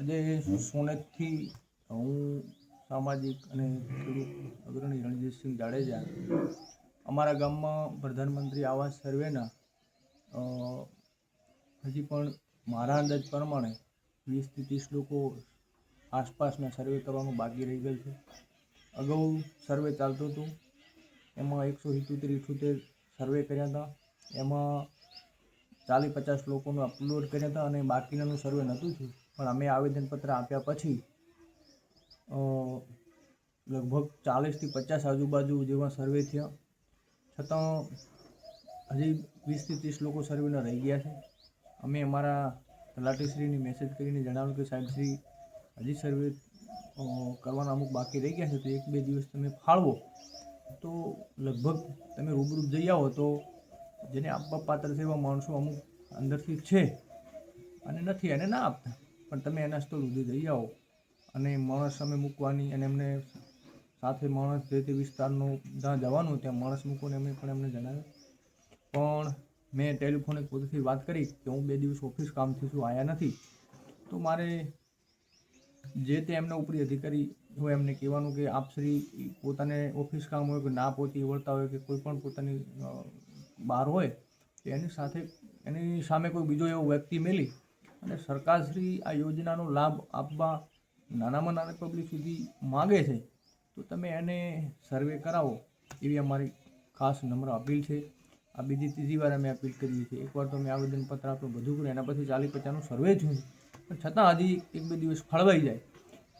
આજે સોનેતથી હું સામાજિક અને ખેડૂત અગ્રણી રણજીતસિંહ જાડેજા અમારા ગામમાં પ્રધાનમંત્રી આવાસ સર્વેના હજી પણ મારા અંદાજ પ્રમાણે વીસથી ત્રીસ લોકો આસપાસના સર્વે કરવાનું બાકી રહી ગયેલ છે. અગાઉ સર્વે ચાલતું હતું. એમાં એકસો સિત્તોતેર, ઇઠોતેર સર્વે કર્યા હતા. એમાં ચાલીસ પચાસ લોકોનું અપલોડ કર્યા હતા અને બાકીનાનું સર્વે નહોતું થયું. પણ અમે આવેદનપત્ર આપ્યા પછી લગભગ ચાલીસથી પચાસ આજુબાજુ જેવા સર્વે થયા. છતાં હજી વીસથી ત્રીસ લોકો સર્વેના રહી ગયા છે. અમે અમારા તલાટીશ્રીને મેસેજ કરીને જણાવ્યું કે સાહેબશ્રી હજી સર્વે કરવાના અમુક બાકી રહી ગયા છે, તો એક બે દિવસ તમે ફાળવો. તો લગભગ તમે રૂબરૂ જઈ આવો તો જેને આપવા પાત્ર છે એવા માણસો અમુક અંદરથી છે અને નથી એને ના આપતા. પણ તમે એના સ્થળ સુધી જઈ આવો અને માણસ સામે મૂકવાની અને એમને સાથે માણસ જે તે વિસ્તારનું જ્યાં જવાનું ત્યાં માણસ મૂકોને એમને પણ એમને જણાવ્યું પણ મેં ટેલિફોનિક પોતેથી વાત કરી કે હું બે દિવસ ઓફિસ કામથી છું આવ્યા નથી. તો મારે જે તે એમના ઉપરી અધિકારી હોય એમને કહેવાનું કે આપ શ્રી પોતાને ઓફિસ કામ હોય કે ના પહોંચી વળતા હોય કે કોઈ પણ પોતાની બહાર હોય, તો એની સાથે, એની સામે કોઈ બીજો એવો વ્યક્તિ મેલી અને સરકારશ્રી આ યોજનાનો લાભ આપવા નાનામાં નાના પબ્લિક સુધી માગે છે, તો તમે એને સર્વે કરાવો એવી અમારી ખાસ નમ્ર અપીલ છે. આ બીજી ત્રીજી વાર અમે અપીલ કરીએ છીએ. એકવાર તો અમે આવેદનપત્ર આપ્યું બધું કર્યું, એના પછી ચાલી પચાસનું સર્વે થયું. પણ છતાં હજી એક બે દિવસ ફળવાઈ જાય.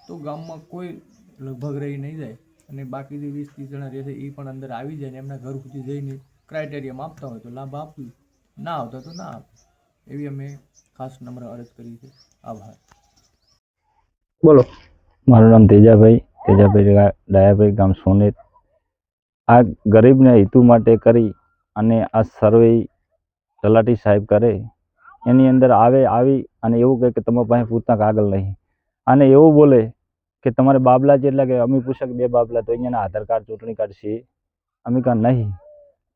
તો ગામમાં કોઈ લગભગ રહી નહીં જાય અને બાકી જે વીસ ત્રીસ જણા રહેશે એ પણ અંદર આવી જાય ને એમના ઘર સુધી જઈને ક્રાઇટેરિયામાં આપતા હોય તો લાભ આપવી. ના આવતા તો ના આપે. એવી અમે ખાસ નમ્ર અરજ કરી છે. આભાર. બોલો. મારું નામ તેજાભાઈ તેજાભાઈ ડાયાભાઈ ગામ સોનેત આ ગરીબને હેતુ માટે કરી અને આ સર્વે તલાટી સાહેબ કરે એની અંદર આવે આવી અને એવું કહે કે તમારી પાસે પૂરતા કાગળ નહીં. અને એવું બોલે કે તમારે બાબલા જેટલા કે અમે પૂછક બે બાબલા તો અહીંયાના આધાર કાર્ડ ચૂંટણી કાર્ડ છે. અમે કાં નહીં.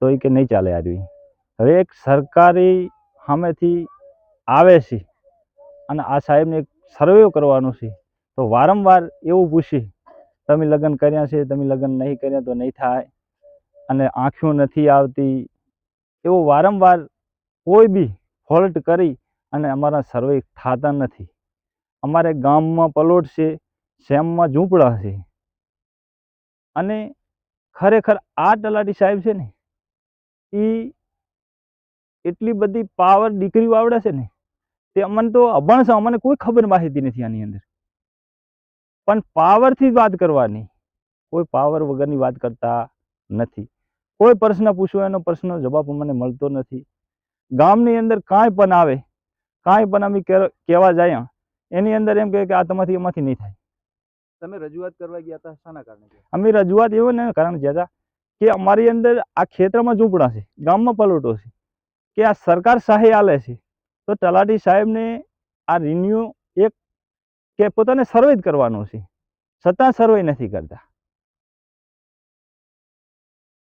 તો એ કે નહીં ચાલે આદમી. હવે એક સરકારી સામેથી આવે છે અને આ સાહેબને એક સર્વે કરવાનું છે. તો વારંવાર એવું પૂછે, તમે લગ્ન કર્યા છે? તમે લગ્ન નહીં કર્યા તો નહીં થાય? અને આંખો નથી આવતી? એવું વારંવાર કોઈ બી ફોલ્ટ કરી અને અમારા સર્વે થતા નથી. અમારે ગામમાં પલોટ છે, શેમમાં ઝૂંપડા છે. અને ખરેખર આ તલાટી સાહેબ છે ને એ એટલી બધી પાવર દીકરીઓ આવડે છે ને તે અમને તો અભણ છે અમને કોઈ ખબર માહિતી નથી આની અંદર. પણ પાવરથી જ વાત કરવાની. કોઈ પાવર વગરની વાત કરતા નથી. કોઈ પ્રશ્ન પૂછવો એનો પ્રશ્નનો જવાબ અમને મળતો નથી. ગામની અંદર કાંઈ પણ આવે કાંઈ પણ અમે કહેવા જાય એની અંદર એમ કહે કે આ તમારી એમાંથી નહીં થાય. તમે રજૂઆત કરવા ગયા હતા શાના કારણે અમે રજૂઆત એવો ને કારણ હતા કે અમારી અંદર આ ક્ષેત્રમાં ઝૂંપડા છે ગામમાં પલોટો છે. કે આ સરકાર સહાય આલે છે. તો તલાટી સાહેબને આ રિન્યુ એક કે પોતાને સર્વે જ કરવાનો છે. છતાં સર્વે નથી કરતા.